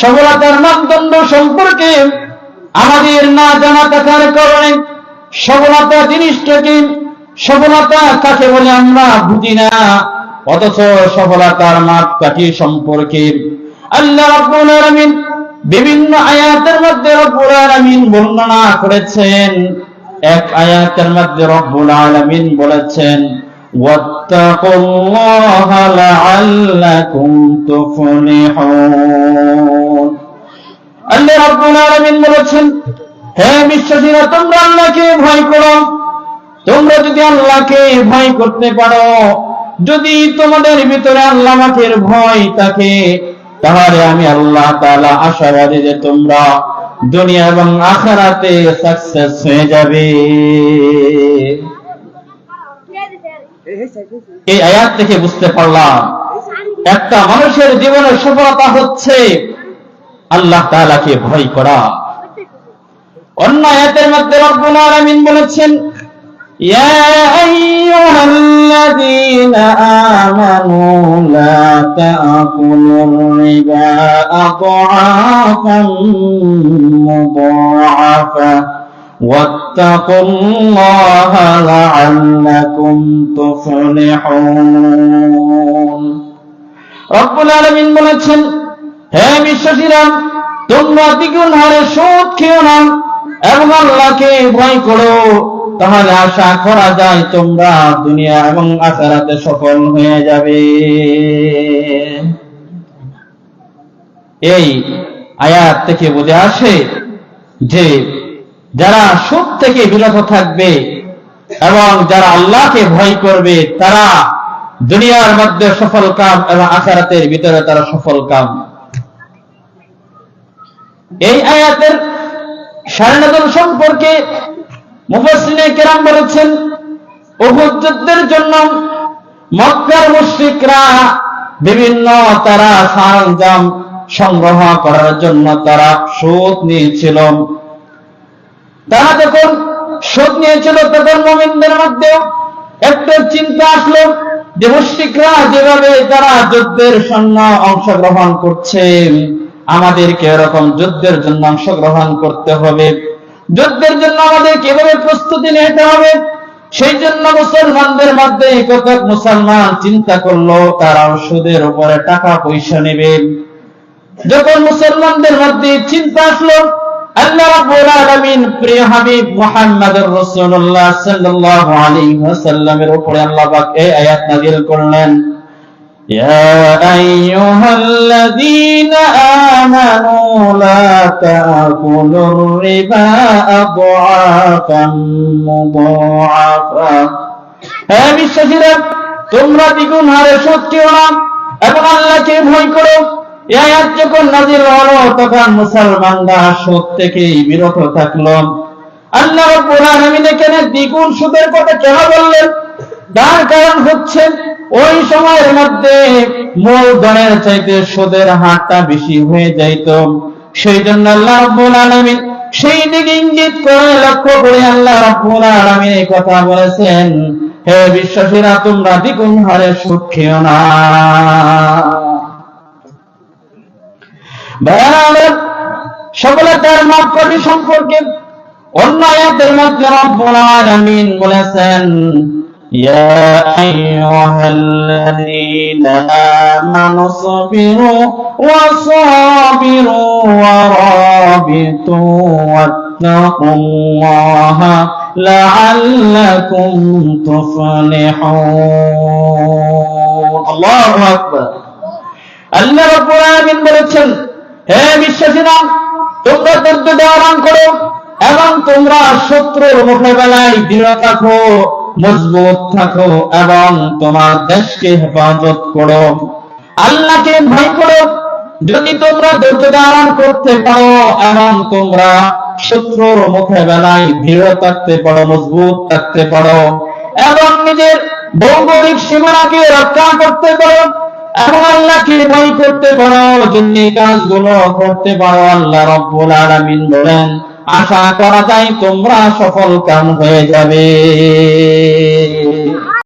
সফলতার মানদণ্ড সম্পর্কে আমাদের না জানা থাকার কারণে সফলতা জিনিসটা কি সফলতা কাকে বলে আমরা বুঝি না, অথচ সফলতার মাপকাঠি সম্পর্কে আল্লাহ রাব্বুল আলামিন বিভিন্ন আয়াতের মধ্যে রব্বুল আলামিন বর্ণনা করেছেন। এক আয়াতের মধ্যে রব্বুল আলামিন বলেছেন, ওয়াত্তাকুল্লাহা লাআল্লাকুম তুফলিহুন। আল্লাহ রাব্বুল আলামিন বলেছেন, হে বিশ্বাসীরা, তোমরা আল্লাহকে ভয় করো। তোমরা যদি আল্লাহকে ভয় করতে পারো, যদি তোমাদের ভিতরে আল্লাহ মাকের ভয় থাকে, তাহলে আমি আল্লাহ তাআলা আশাবাদী যে তোমরা দুনিয়া এবং আখেরাতে সাকসেস হয়ে যাবে। এই আয়াত থেকে বুঝতে পারলাম, একটা মানুষের জীবনের সফলতা হচ্ছে আল্লাহ তাআলাকে ভয় করা অন্য আয়াতের মধ্যে রব্বুল আলামিন বলেছেন يا أيها الذين آمنوا لا تأكلوا الربا أضعافا مضاعفة واتقوا الله لعلكم تفلحون রব্বুল আলামিন বলেছেন হে বিশ্বাসীরা, তোমরা দ্বিগুণ হারে সুদ খেও না এবং আল্লাহকে ভয় করো। তাহলে আশা করা যায় তোমরা দুনিয়া এবং আখেরাতে সফল হয়ে যাবে। এই আয়াত থেকে বুঝে আসে যে যারা সুদ থেকে বিরত থাকবে এবং যারা আল্লাহকে ভয় করবে, তারা দুনিয়ার মধ্যে সফল কাম এবং আখারাতের ভিতরে তারা সফল কাম। এই আয়াতের সারণাদল সম্পর্কে মুফাসসিনে কেরাম বলেছেন যুদ্ধের জন্য মক্কার মুশরিকরা বিভিন্ন তারা সরঞ্জাম সংগ্রহ করার জন্য তারা সুদ নিয়েছিল। তারা যখন সুদ নিয়েছিল, তখন মোমিনদের মধ্যেও একটা চিন্তা আসলো যে মুশরিকরা যেভাবে তারা যুদ্ধের সৈন্য অংশগ্রহণ করছে। আমাদেরকে এরকম যুদ্ধের জন্য অংশগ্রহণ করতে হবে। যুদ্ধের জন্য আমাদের কীভাবে প্রস্তুতি নিতে হবে। সেই জন্য মুসলমানদের মধ্যে কতক মুসলমান চিন্তা করল, তারা সুদের উপরে টাকা পয়সা নেবে। যখন মুসলমানদের মধ্যে চিন্তা আসলো, আল্লাহ আল্লাহ করলেন। يا أيها الذين آمنوا لا تأكلوا الربا أضعافا مضاعفا হে বিশ্বাসীরা তোমরা দ্বিগুণ হারে সুদ খেও না এবং আল্লাহকে ভয় করো এই আয়াত যখন নাজিল হলো তখন মুসলমানরা সুদ থেকে বিরত থাকলো আল্লাহ রাব্বুল আলামিন এখানে দ্বিগুণ সুদের কথা কেন বললেন তার কারণ হচ্ছে ওই সময়ের মধ্যে মূলধনের চাইতে সুদের হারটা বেশি হয়ে যাইত। সেই জন্য আল্লাহ আলামিন সেই দিকে ইঙ্গিত করে, লক্ষ্য করে আল্লাহ রাব্বুল আলামিন এই কথা বলেছেন, হে বিশ্বাসীরা, তোমরা দ্বিগুণ হারে সুদ খেও না। সফলতার মাপকাঠি সম্পর্কে অন্য আয়াতের মধ্যে রব্বুল আলামিন বলেছেন يا أيها الذين آمنوا اصبروا وصابروا ورابطوا واتقوا الله لعلكم تفلحون الله أكبر আল্লাহ রাব্বুল আলামিন বলেছেন হে বিশ্বাসীরা তোমরা ধৈর্য ধারণ করো এবং তোমরা শত্রুর মোকাবেলায় দৃঢ় থাকো মজবুত থাকো এবং তোমার দেশকে হেফাজত করো। আল্লাহকে ভয় করো। যদি তোমরা ধৈর্য ধারণ করতে পারো এবং তোমরা শত্রুর মোকাবেলায় দৃঢ় থাকতে পারো, মজবুত থাকতে পারো এবং নিজের ভৌগোলিক সীমানাকে রক্ষা করতে পারো এবং আল্লাহকে ভয় করতে পারো যদি কাজগুলো করতে পারো, আল্লাহ রব্বুল আলামিন বলেন আশা করা যায় তোমরা সফল কাম হয়ে যাবে।